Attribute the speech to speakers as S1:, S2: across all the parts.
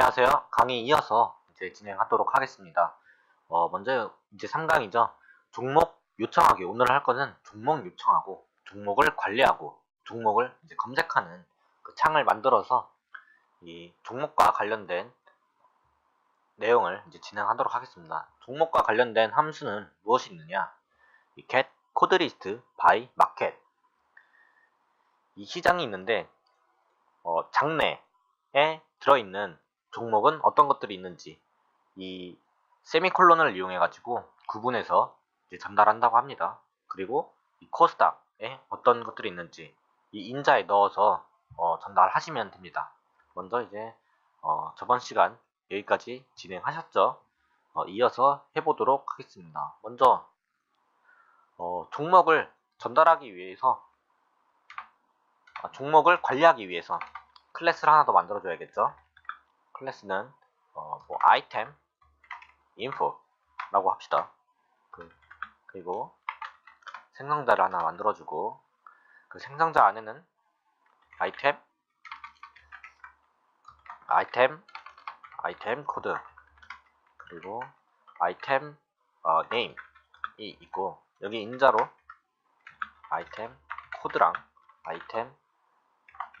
S1: 안녕하세요. 강의 이어서 이제 진행하도록 하겠습니다. 어, 먼저 이제 3강이죠. 종목 요청하기. 오늘 할 거는 종목 요청하고 종목을 관리하고 종목을 이제 검색하는 그 창을 만들어서 이 종목과 관련된 내용을 이제 진행하도록 하겠습니다. 종목과 관련된 함수는 무엇이 있느냐? 이 get, 코드리스트, by, market. 이 시장이 있는데 어, 장내에 들어있는 종목은 어떤 것들이 있는지 이 세미콜론을 이용해 가지고 구분해서 전달한다고 합니다. 그리고 이 코스닥에 어떤 것들이 있는지 이 인자에 넣어서 어, 전달하시면 됩니다. 먼저 이제 어, 저번 시간 여기까지 진행하셨죠? 어, 이어서 해보도록 하겠습니다. 먼저 어, 종목을 전달하기 위해서 아, 종목을 관리하기 위해서 클래스를 하나 더 만들어줘야겠죠? 클래스는 어, 뭐 아이템 info라고 합시다. 그, 그리고 생성자를 하나 만들어주고 그 생성자 안에는 아이템 아이템 아이템 코드 그리고 아이템 어, 네임이 있고 여기 인자로 아이템 코드랑 아이템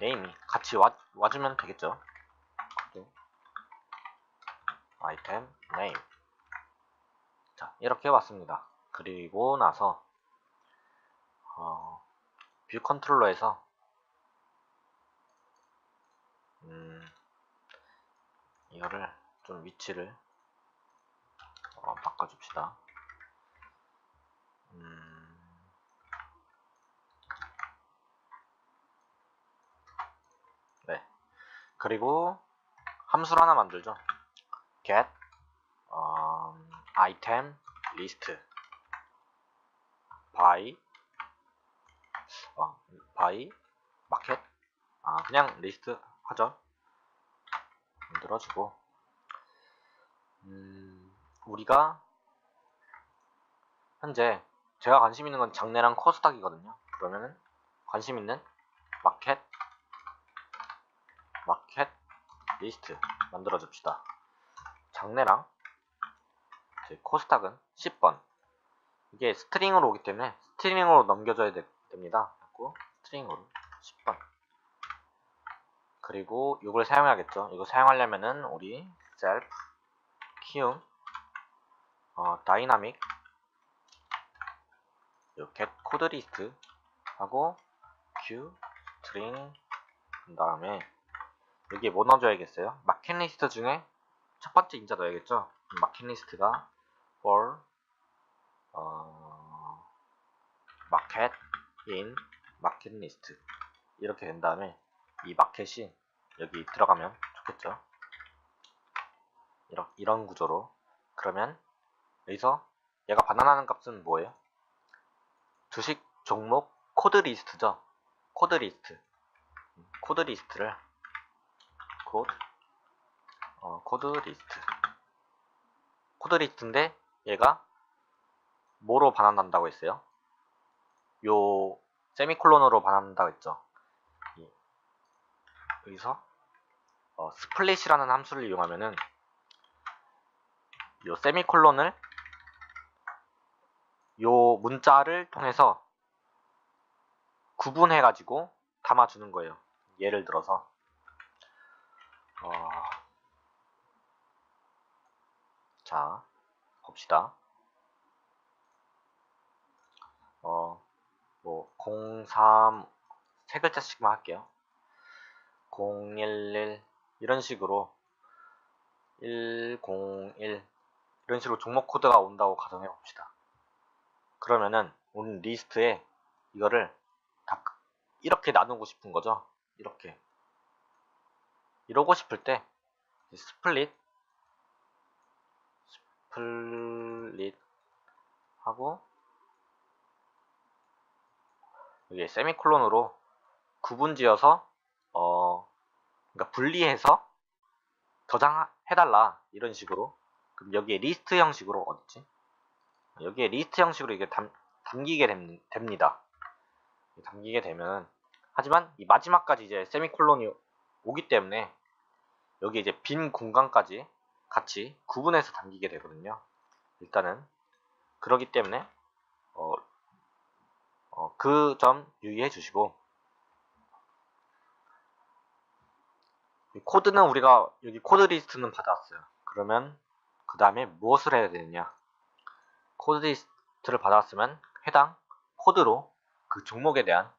S1: 네임이 같이 와, 와주면 되겠죠. 아이템 네임. 자 이렇게 왔습니다. 그리고 나서 어, 뷰 컨트롤러에서 음, 이거를 좀 위치를 어, 바꿔줍시다. 음, 네. 그리고 함수를 하나 만들죠 get um, item list. By 어, by market. 아 그냥 리스트 하죠. 만들어주고. 음, 우리가 현재 제가 관심 있는 건 장내랑 코스닥이거든요. 그러면은 관심 있는 마켓 마켓 리스트 만들어 줍시다 장내랑 코스닥은 10번. 이게 스트링으로 오기 때문에 스트링으로 넘겨줘야 되, 됩니다. 그리고 스트링으로 10번. 그리고 이걸 사용해야겠죠. 이거 사용하려면은 우리 self 키움 어, 다이나믹 get 코드 리스트 하고 q string 그 다음에 여기에 뭐 넣어줘야겠어요? 마켓 리스트 중에 첫 번째 인자 넣어야겠죠. 마켓 리스트가 for 어, 마켓 in 마켓 리스트 이렇게 된 다음에 이 마켓이 여기 들어가면 좋겠죠. 이런, 이런 구조로 그러면 여기서 얘가 반환하는 값은 뭐예요? 주식 종목 코드 리스트죠. 코드 리스트 코드 리스트를 코드 어, 코드 리스트. 코드 리스트인데 얘가 뭐로 반환한다고 했어요? 요 세미콜론으로 반환한다고 했죠. 여기서 어, 스플릿이라는 함수를 이용하면은 요 세미콜론을 요 문자를 통해서 구분해 가지고 담아주는 거예요. 예를 들어서. 어, 자, 봅시다. 어, 뭐, 03, 세 글자씩만 할게요. 011, 이런 식으로, 101, 이런 식으로 종목 코드가 온다고 가정해 봅시다. 그러면은, 오늘 리스트에 이거를 다 이렇게 나누고 싶은 거죠. 이렇게. 이러고 싶을 때, 스플릿, 스플릿 하고 여기 세미콜론으로 구분지어서 어 그러니까 분리해서 저장해달라 이런 식으로 그럼 여기에 리스트 형식으로 어딨지? 여기에 리스트 형식으로 이게 담, 담기게 됨, 됩니다. 담기게 되면 하지만 이 마지막까지 이제 세미콜론이 오기 때문에 여기 이제 빈 공간까지 같이 구분해서 담기게 되거든요. 일단은 그러기 때문에 어, 그점 유의해 주시고 이 코드는 우리가 여기 코드 리스트는 받아왔어요. 그러면 그 다음에 무엇을 해야 되느냐 코드 리스트를 받아왔으면 해당 코드로 그 종목에 대한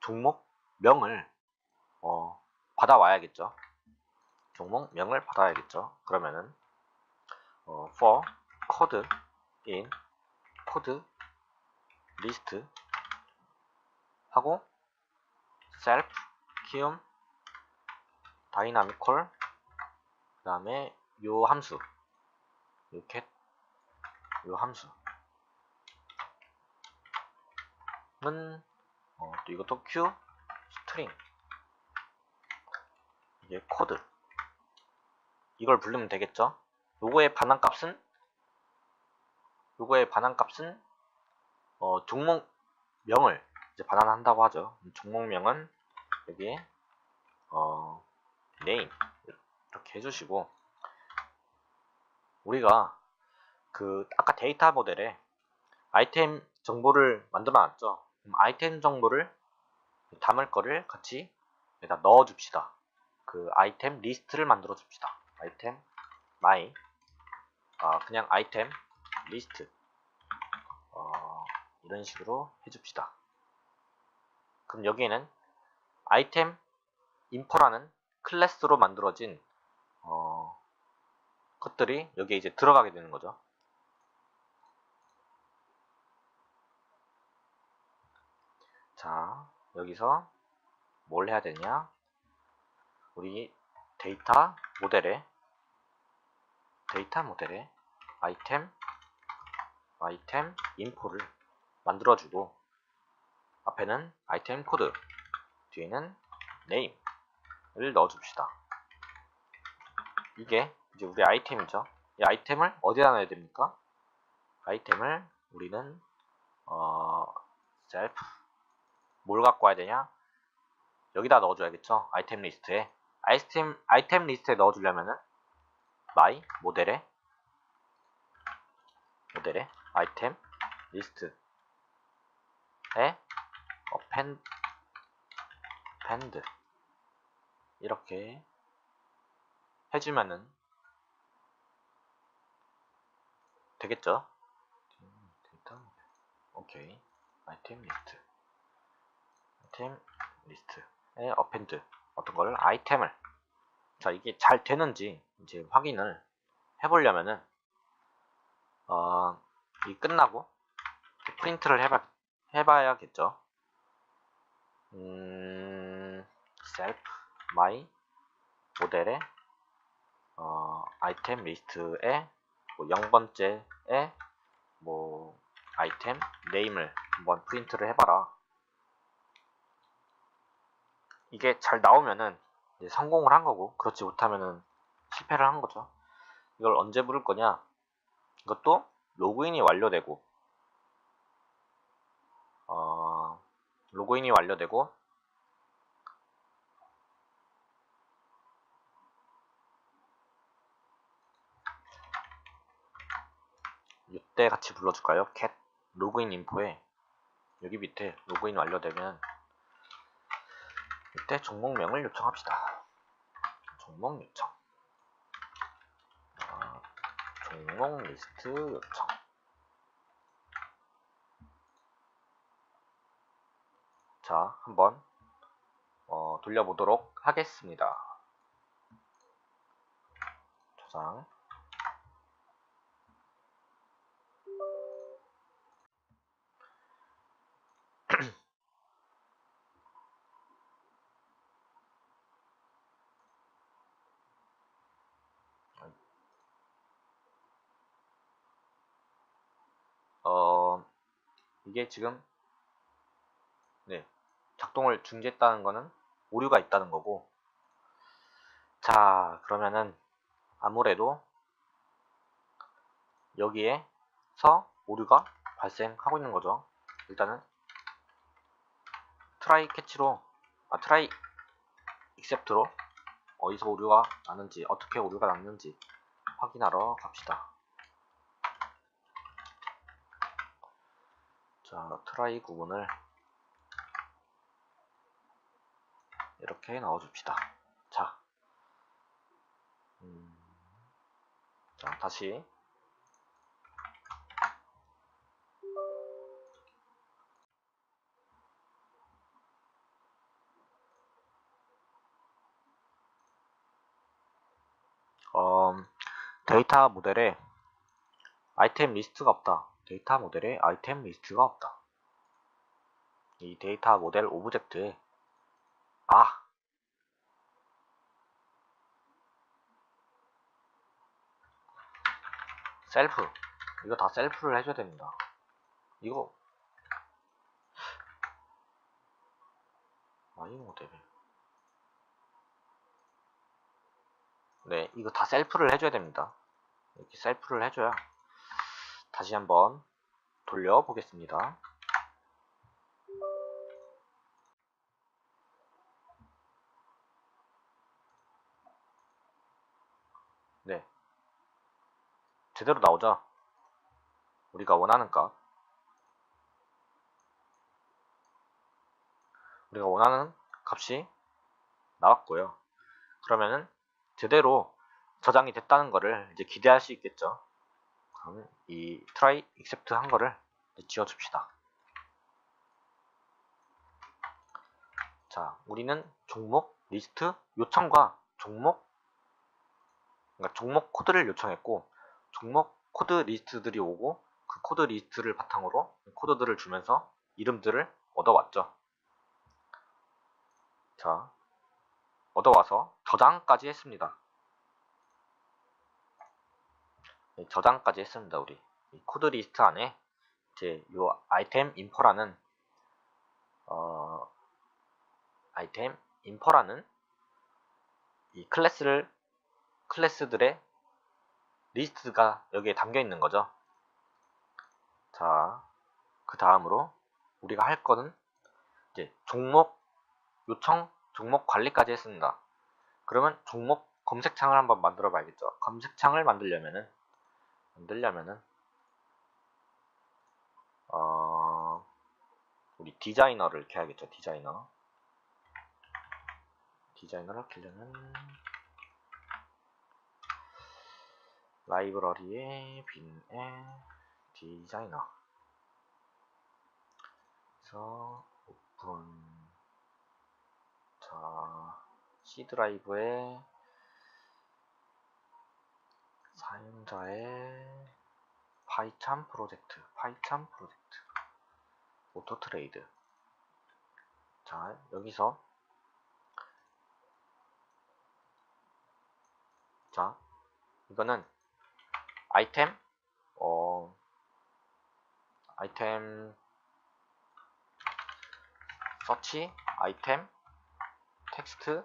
S1: 종목명을 어, 받아와야겠죠. 종목명을 받아야겠죠. 그러면은 어, for code in code list 하고 self 키움 다이나미컬 그 다음에 요 함수. 이렇게 요 함수 는 어, 또 이것도 q 스트링 이게 코드 이걸 부르면 되겠죠? 요거의 반환 값은? 요거의 반환 값은? 어, 종목명을 이제 반환한다고 하죠. 종목명은 여기에 어, name 이렇게 해주시고 우리가 그 아까 데이터 모델에 아이템 정보를 만들어 놨죠? 그럼 아이템 정보를 담을 거를 같이 여기다 넣어 줍시다. 그 아이템 리스트를 만들어 줍시다 아이템 my 아 그냥 아이템 리스트 어, 이런 식으로 해줍시다 그럼 여기에는 아이템 인포라는 클래스로 만들어진 어, 것들이 여기에 이제 들어가게 되는 거죠. 자, 여기서 뭘 해야 되냐? 우리 데이터 모델에 데이터 모델에 아이템 아이템 인포를 만들어주고 앞에는 아이템 코드 뒤에는 name을 넣어줍시다. 이게 이제 우리 아이템이죠. 이 아이템을 어디다 넣어야 됩니까? 아이템을 우리는 어, self 뭘 갖고 와야 되냐? 여기다 넣어줘야겠죠. 아이템 리스트에 아이템 아이템 리스트에 넣어주려면은 my 모델에 모델에 아이템? 리스트에? append append 이렇게 해주면은 되겠죠? 오케이. 아이템 리스트. 아이템 리스트에 append 어떤 거를 아이템을. 자 이게 잘 되는지 이제 확인을 해보려면은 어, 이 끝나고 프린트를 해봐, 해봐야겠죠. 음, self my 모델의 어, 아이템 리스트에 뭐 0번째에 뭐 아이템 네임을 한번 프린트를 해봐라. 이게 잘 나오면은 성공을 한 거고 그렇지 못하면은 실패를 한 거죠. 이걸 언제 부를 거냐? 이것도 로그인이 완료되고 어, 로그인이 완료되고 이때 같이 불러줄까요? cat 로그인 인포에 여기 밑에 로그인 완료되면 이때 종목명을 요청합시다. 종목 요청 아, 종목 리스트 요청 자 한번 어, 돌려보도록 하겠습니다. 저장 어, 이게 지금 네, 작동을 중지했다는 거는 오류가 있다는 거고 자 그러면은 아무래도 여기에서 오류가 발생하고 있는 거죠 일단은 트라이 캐치로 아 트라이 익셉트로 어디서 오류가 나는지 어떻게 오류가 났는지 확인하러 갑시다. 자, 트라이 구분을 이렇게 넣어줍시다. 자, 음, 자 다시 어, 데이터 모델에 아이템 리스트가 없다. 데이터 모델에 아이템 리스트가 없다. 이 데이터 모델 오브젝트에 아 셀프 이거 다 셀프를 해줘야 됩니다. 이거 아이 모델에 네, 이거 다 셀프를 해줘야 됩니다. 이렇게 셀프를 해줘야 다시 한번 돌려보겠습니다. 네. 제대로 나오죠? 우리가 원하는 값. 우리가 원하는 값이 나왔고요. 그러면은 제대로 저장이 됐다는 거를 이제 기대할 수 있겠죠. 그러면 이 try except 한 거를 지워줍시다. 자, 우리는 종목 리스트 요청과 종목 그러니까 종목 코드를 요청했고 종목 코드 리스트들이 오고 그 코드 리스트를 바탕으로 코드들을 주면서 이름들을 얻어왔죠. 자, 얻어와서 저장까지 했습니다. 네, 저장까지 했습니다. 우리 코드 리스트 안에 이제 요 아이템 인포라는 어, 아이템 인포라는 이 클래스를 클래스들의 리스트가 여기에 담겨 있는 거죠. 자, 그 다음으로 우리가 할 거는 이제 종목 요청 종목 관리까지 했습니다. 그러면 종목 검색창을 한번 만들어 봐야겠죠. 검색창을 만들려면은 만들려면은 어 우리 디자이너를 켜야겠죠. 디자이너 디자이너를 켜려면 라이브러리에 빈에 디자이너 그래서 오픈 자 C 드라이브에 사용자의 파이찬 프로젝트 파이찬 프로젝트. 오토 트레이드. 자 여기서. 자 이거는 아이템? 어 아이템 서치 아이템 텍스트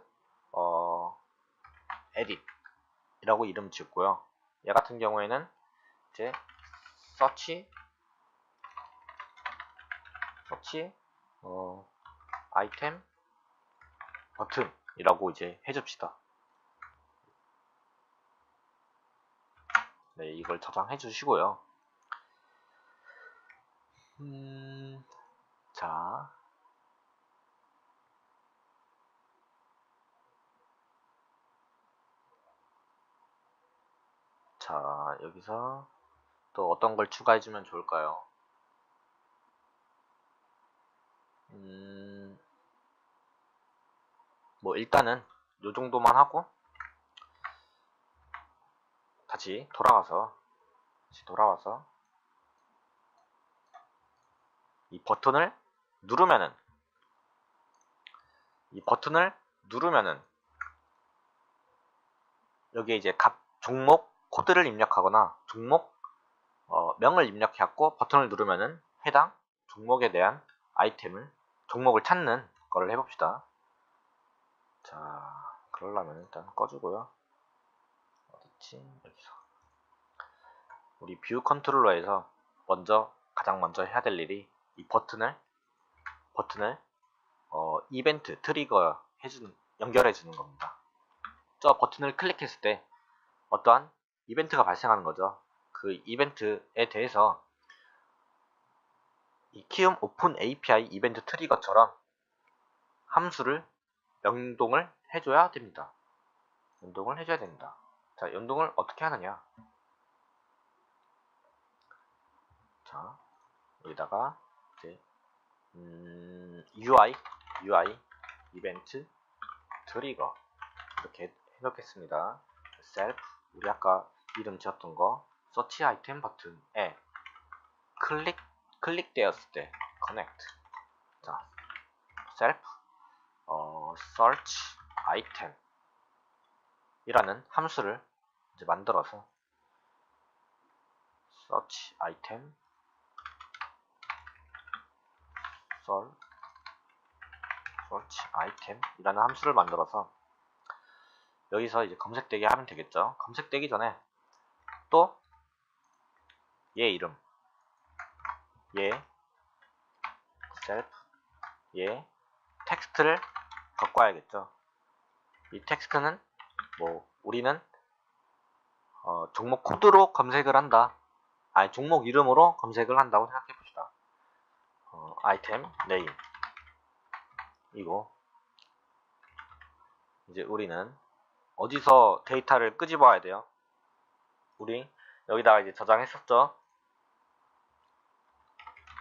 S1: 어 에딧 이라고 이름 지었고요 얘 같은 경우에는 이제 서치 서치 어 아이템 버튼이라고 이제 해줍시다 네, 이걸 저장해 주시고요. 음, 자. 자, 여기서 또 어떤 걸 추가해 주면 좋을까요? 음, 뭐 일단은 요 정도만 하고 다시 돌아와서 다시 돌아와서 이 버튼을 누르면은 이 버튼을 누르면은 여기에 이제 값 종목 코드를 입력하거나 종목 어, 명을 입력해갖고 버튼을 누르면은 해당 종목에 대한 아이템을 종목을 찾는 거를 해봅시다. 자, 그러려면 일단 꺼주고요. 어딨지? 여기서. 우리 뷰 컨트롤러에서 먼저 가장 먼저 해야 될 일이 이 버튼을 버튼을 어, 이벤트 트리거 해주는 연결해 주는 겁니다. 저 버튼을 클릭했을 때 어떠한 이벤트가 발생하는 거죠. 그 이벤트에 대해서 이 키움 오픈 API 이벤트 트리거처럼 함수를 연동을 해줘야 됩니다. 연동을 해줘야 됩니다. 자, 연동을 어떻게 하느냐? 자, 여기다가 이제 음, UI, UI 이벤트 트리거 이렇게 해놓겠습니다. self 우리 아까 이름 지었던 거 서치 아이템 버튼에 클릭 클릭되었을 때 connect. 자 self 어, search item. 이라는 함수를 이제 만들어서 search item search item 이라는 함수를 만들어서 여기서 이제 검색되게 하면 되겠죠. 검색되기 전에 또 얘 이름 얘 self 얘 텍스트를 갖고 와야겠죠. 이 텍스트는 뭐 우리는 어, 종목 코드로 검색을 한다. 아니 종목 이름으로 검색을 한다고 생각해 봅시다. 어, 아이템 네임 이거 이제 우리는 어디서 데이터를 끄집어야 돼요? 우리 여기다가 이제 저장했었죠.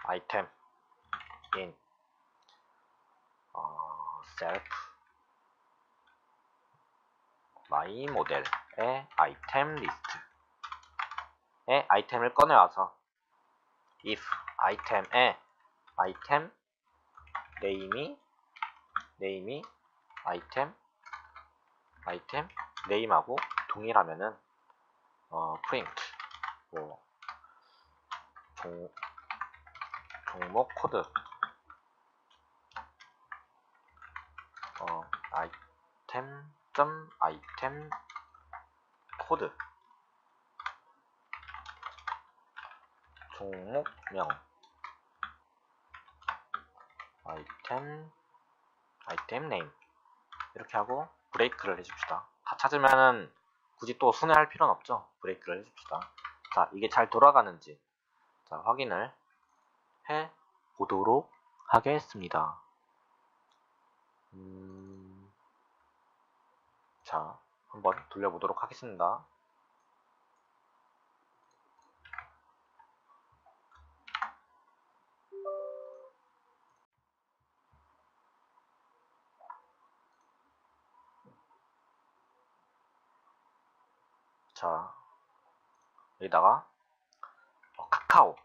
S1: 아이템 in 어, self my 모델의 아이템 리스트의 아이템을 꺼내와서 if 아이템의 아이템 네임이 네임이 아이템 아이템 네임하고 동일하면은 어, 프린트 뭐 종, 종목 코드. 어, 아이템 점 아이템 코드. 종목명. 아이템 아이템 네임. 이렇게 하고 브레이크를 해줍시다. 다 찾으면은 굳이 또 순회할 필요는 없죠. 브레이크를 해줍시다. 자, 이게 잘 돌아가는지 자, 확인을 해 보도록 하겠습니다. 음... 자, 한번 돌려보도록 하겠습니다. 여기다가 어, 카카오,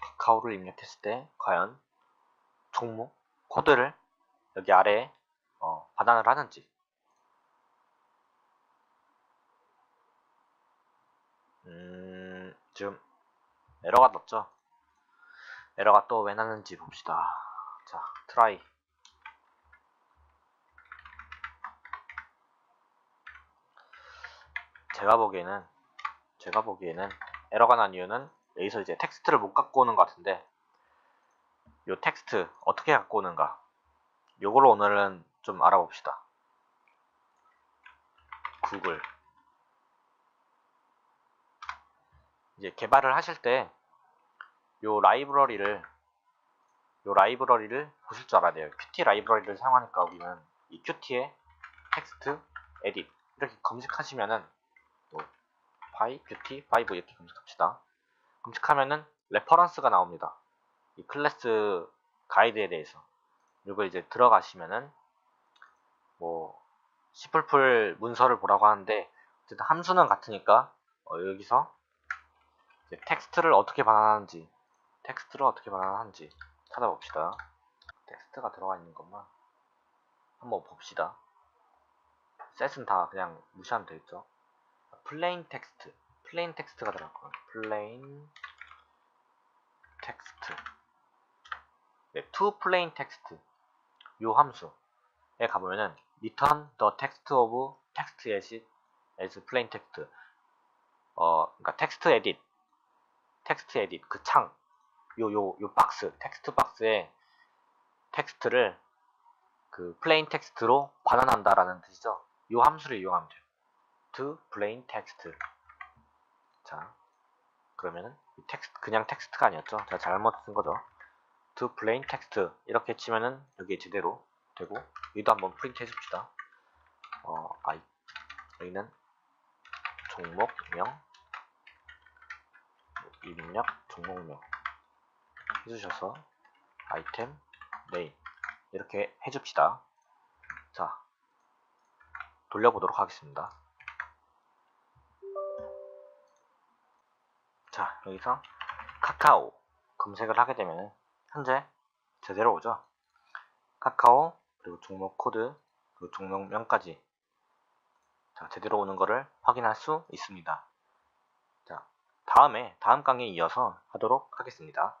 S1: 카카오를 입력했을 때 과연 종목 코드를 여기 아래에 어, 반환을 하는지 음, 지금 에러가 떴죠? 에러가 또 왜 나는지 봅시다. 자, 트라이 제가 보기에는 제가 보기에는 에러가 난 이유는 여기서 이제 텍스트를 못 갖고 오는 것 같은데 요 텍스트 어떻게 갖고 오는가? 요걸 오늘은 좀 알아봅시다. 구글. 이제 개발을 하실 때 요 라이브러리를 요 라이브러리를 보실 줄 알아야 돼요. Qt 라이브러리를 사용하니까 우리는 이 Qt에 텍스트 에딧 이렇게 검색하시면은 파이, 뷰티, 파이브 이렇게 검색합시다. 검색하면은 레퍼런스가 나옵니다. 이 클래스 가이드에 대해서. 이거 이제 들어가시면은 뭐 시플풀 문서를 보라고 하는데 어쨌든 함수는 같으니까 어, 여기서 텍스트를 어떻게 반환하는지 텍스트를 어떻게 반환하는지 찾아봅시다. 텍스트가 들어가 있는 것만 한번 봅시다. 셋은 다 그냥 무시하면 되겠죠. 플레인 텍스트 플레인 텍스트가 들어갈 거예요 플레인 텍스트 네, to plain text 요 함수에 가보면은 return the text of text as, as plain text 어 그러니까 text edit text edit 그창 요 요 요 박스 텍스트 박스에 텍스트를 그 플레인 텍스트로 반환한다라는 뜻이죠. 요 함수를 이용하면 돼요. To plain text. 자, 그러면은 이 텍스트 그냥 텍스트가 아니었죠. 제가 잘못 쓴 거죠. to plain text 이렇게 치면은 여기 제대로 되고 여기도 한번 프린트 해줍시다. 어, 아이 여기는 종목명 입력 종목명 해주셔서 아이템 네임 이렇게 해줍시다. 자, 돌려보도록 하겠습니다. 자, 여기서 카카오 검색을 하게 되면 현재 제대로 오죠. 카카오 그리고 종목 코드 그리고 종목명까지 자, 제대로 오는 것을 확인할 수 있습니다. 자, 다음에 다음 강의에 이어서 하도록 하겠습니다.